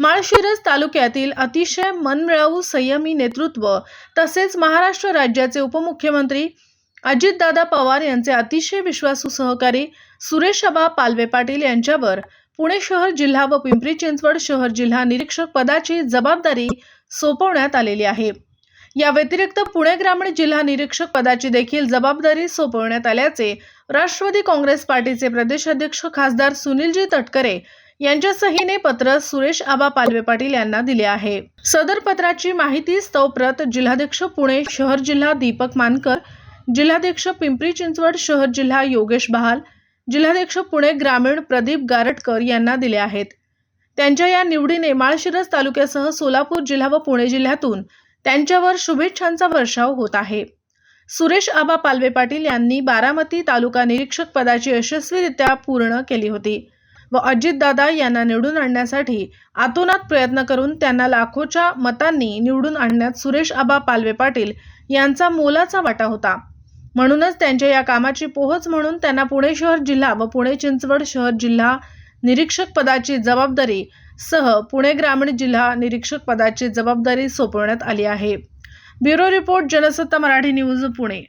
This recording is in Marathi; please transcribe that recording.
माळशिरस तालुक्यातील अतिशय मनमिळावू संयमी नेतृत्व तसेच महाराष्ट्र राज्याचे उपमुख्यमंत्री अजितदादा पवार यांचे अतिशय विश्वासू सहकारी सुरेशबा पालवे पाटील यांच्यावर पुणे शहर जिल्हा व पिंपरी चिंचवड शहर जिल्हा निरीक्षक पदाची जबाबदारी सोपवण्यात आलेली आहे. या व्यतिरिक्त पुणे ग्रामीण जिल्हा निरीक्षक पदाची देखील जबाबदारी सोपवण्यात आल्याचे राष्ट्रवादी काँग्रेस पार्टीचे प्रदेशाध्यक्ष खासदार सुनीलजी तटकरे यांच्या सहीने पत्र सुरेश आबा पालवे पाटील यांना दिले आहे. सदर पत्राची माहिती स्तवप्रत जिल्हाध्यक्ष पुणे शहर जिल्हा दीपक मानकर जिल्हाध्यक्ष पिंपरी चिंचवड शहर जिल्हा योगेश बहाल जिल्हाध्यक्ष पुणे ग्रामीण प्रदीप गारटकर यांना दिले आहेत. त्यांच्या या निवडीने माळशिरस तालुक्यासह सोलापूर जिल्हा व पुणे जिल्ह्यातून त्यांच्यावर शुभेच्छांचा वर्षाव होत आहे. सुरेश आबा पालवे पाटील यांनी बारामती तालुका निरीक्षक पदाची यशस्वीरित्या पूर्ण केली होती. व अजितदादा यांना निवडून आणण्यासाठी आतोनात प्रयत्न करून त्यांना लाखोच्या मतांनी निवडून आणण्यात सुरेश आबा पालवे पाटील यांचा मोलाचा वाटा होता. म्हणूनच त्यांच्या या कामाची पोहोच म्हणून त्यांना पुणे शहर जिल्हा व पुणे चिंचवड शहर जिल्हा निरीक्षक पदाची जबाबदारी सह पुणे ग्रामीण जिल्हा निरीक्षक पदाची जबाबदारी सोपवण्यात आली आहे. Bureau report Jansatta Marathi news Pune.